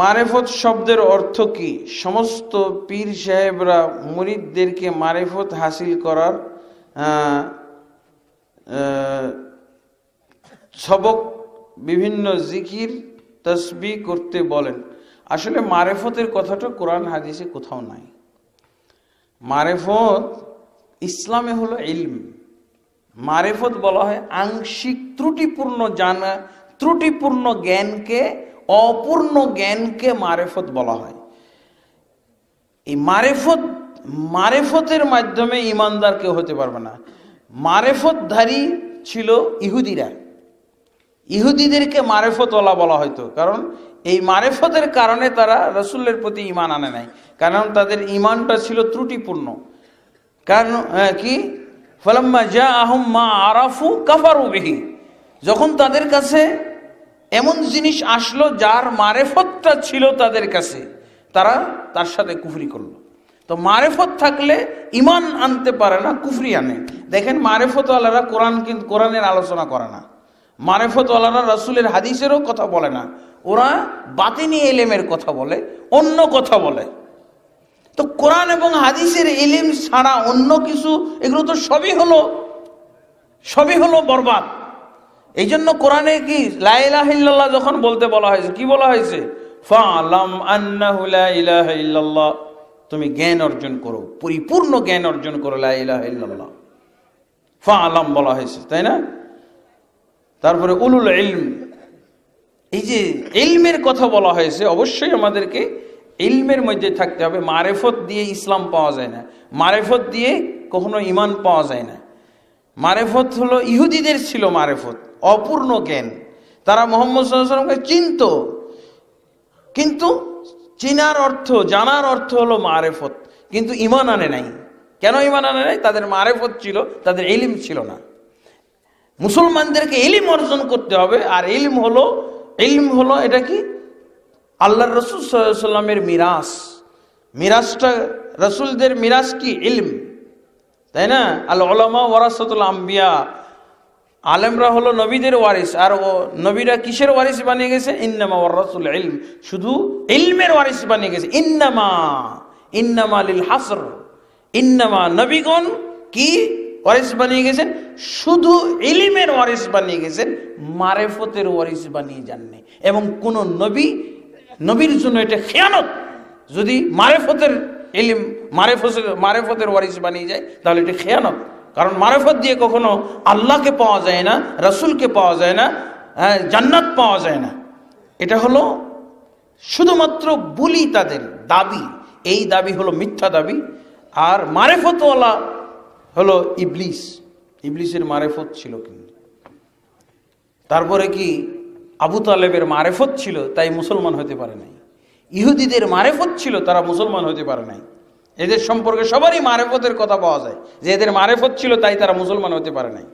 মারেফত শব্দের অর্থ কি? সমস্ত পীর সাহেবরা মুরিদদেরকে মারেফত হাসিল করার সবক বিভিন্ন জিকির, তসবি করতে বলেন। আসলে মারেফতের কথাটা কোরআন হাদিসে কোথাও নাই। মারেফত ইসলামে হলো ইলম। মারেফত বলা হয় আংশিক ত্রুটিপূর্ণ জানা, ত্রুটিপূর্ণ জ্ঞানকে অপূর্ণ জ্ঞানকে মারেফত বলা হয়। এই মারেফত, মারেফতের মাধ্যমে ইমানদার কেউ হতে পারবে না। মারেফতধারী ছিল ইহুদিরা। ইহুদিদেরকে মারেফতওয়ালা বলা হয়তো কারণ এই মারেফতের কারণে তারা রসুলের প্রতি ইমান আনে নাই। কারণ তাদের ইমানটা ছিল ত্রুটিপূর্ণ। কারণ কি? ফলাম্মা যা আহম মা আরাফু কাফারু বিহি। যখন তাদের কাছে এমন জিনিস আসলো যার মারেফতটা ছিল তাদের কাছে। তারা তার সাথে কুফরি করল। তো মারেফত থাকলে ইমান আনতে পারে না, কুফরি আনে। দেখেন মারেফতওয়ালারা কোরআন কিন্তু, কোরআনের আলোচনা করে না। মারেফতওয়ালারা রসুলের হাদিসেরও কথা বলে না। ওরা বাতিনি এলেমের কথা বলে, অন্য কথা বলে। তো কোরআন এবং হাদিসের এলিম ছাড়া অন্য কিছু, এগুলো তো সবই হলো সবই হলো বরবাদ। এই জন্য কোরআনে কি লাইলাহিল্লাহ যখন বলতে বলা হয়েছে, কি বলা হয়েছে? আন্নাহু তুমি জ্ঞান অর্জন করো, পরিপূর্ণ জ্ঞান অর্জন করো লা ইলাহা ইল্লাল্লাহ। ফালাম বলা হয়েছে, তাই না? তারপরে উলুল ইলম। এই যে ইলমের কথা বলা হয়েছে, অবশ্যই আমাদেরকে ইলমের মধ্যে থাকতে হবে। মারেফত দিয়ে ইসলাম পাওয়া যায় না। মারেফত দিয়ে কখনো ইমান পাওয়া যায় না। মারেফত হলো, ইহুদিদের ছিল মারেফত। অপূর্ণ জ্ঞান। তারা মোহাম্মদ সাল্লামকে চিনত। কিন্তু চিনার অর্থ, জানার অর্থ হলো মারেফত। কিন্তু ইমান আনে নাই। কেন ইমান আনে নাই? তাদের মারেফত ছিল, তাদের এলিম ছিল না। মুসলমানদেরকে এলিম অর্জন করতে হবে, আর এলিম হলো এলিম হলো এটা কি? আল্লাহ রসুল সাল্লামের মিরাস। মিরাজটা রসুলদের মিরাজ কি? ইলম। তাই না? আল ওলামা ওয়ারাসতুল আম্বিয়া। আলেমরা হলো নবীদের ওয়ারিস, আর ও নবীরা কিসের ওয়ারিস বানিয়ে গেছে? ইন্নামা ওয়ারাসুল ইলম। শুধু ইলমের ওয়ারিস বানিয়ে গেছে। ইন্নামা ইন্নামা লিল হাসর। ইন্নামা নবীগণ কি ওয়ারিস বানিয়ে গেছেন? শুধু ইলিমের ওয়ারিস বানিয়ে গেছেন, মারেফতের ওয়ারিস বানিয়ে যাননি। এবং কোন নবী, নবীর জন্য এটা খেয়ানত। যদি মারেফতের ইলিম মারেফতের মারেফতের ওয়ারিস বানিয়ে যায়, তাহলে এটা খেয়ানত। কারণ মারেফত দিয়ে কখনো আল্লাহকে পাওয়া যায় না রসুলকে পাওয়া যায় না হ্যাঁ, জান্নাত পাওয়া যায় না। এটা হলো শুধুমাত্র বলি তাদের দাবি। এই দাবি হলো মিথ্যা দাবি। আর মারেফতওয়ালা হলো ইবলিস। ইবলিসের মারেফত ছিল কিন্তু। তারপরে কি আবু তালেবের মারেফত ছিল তাই মুসলমান হতে পারে নাই। ইহুদিদের মারেফত ছিল তারা মুসলমান হতে পারে নাই। এদের সম্পর্কে সবারই মারেফতের কথা পাওয়া যায়। যে এদের মারেফত ছিল, তাই তারা মুসলমান হতে পারে নাই।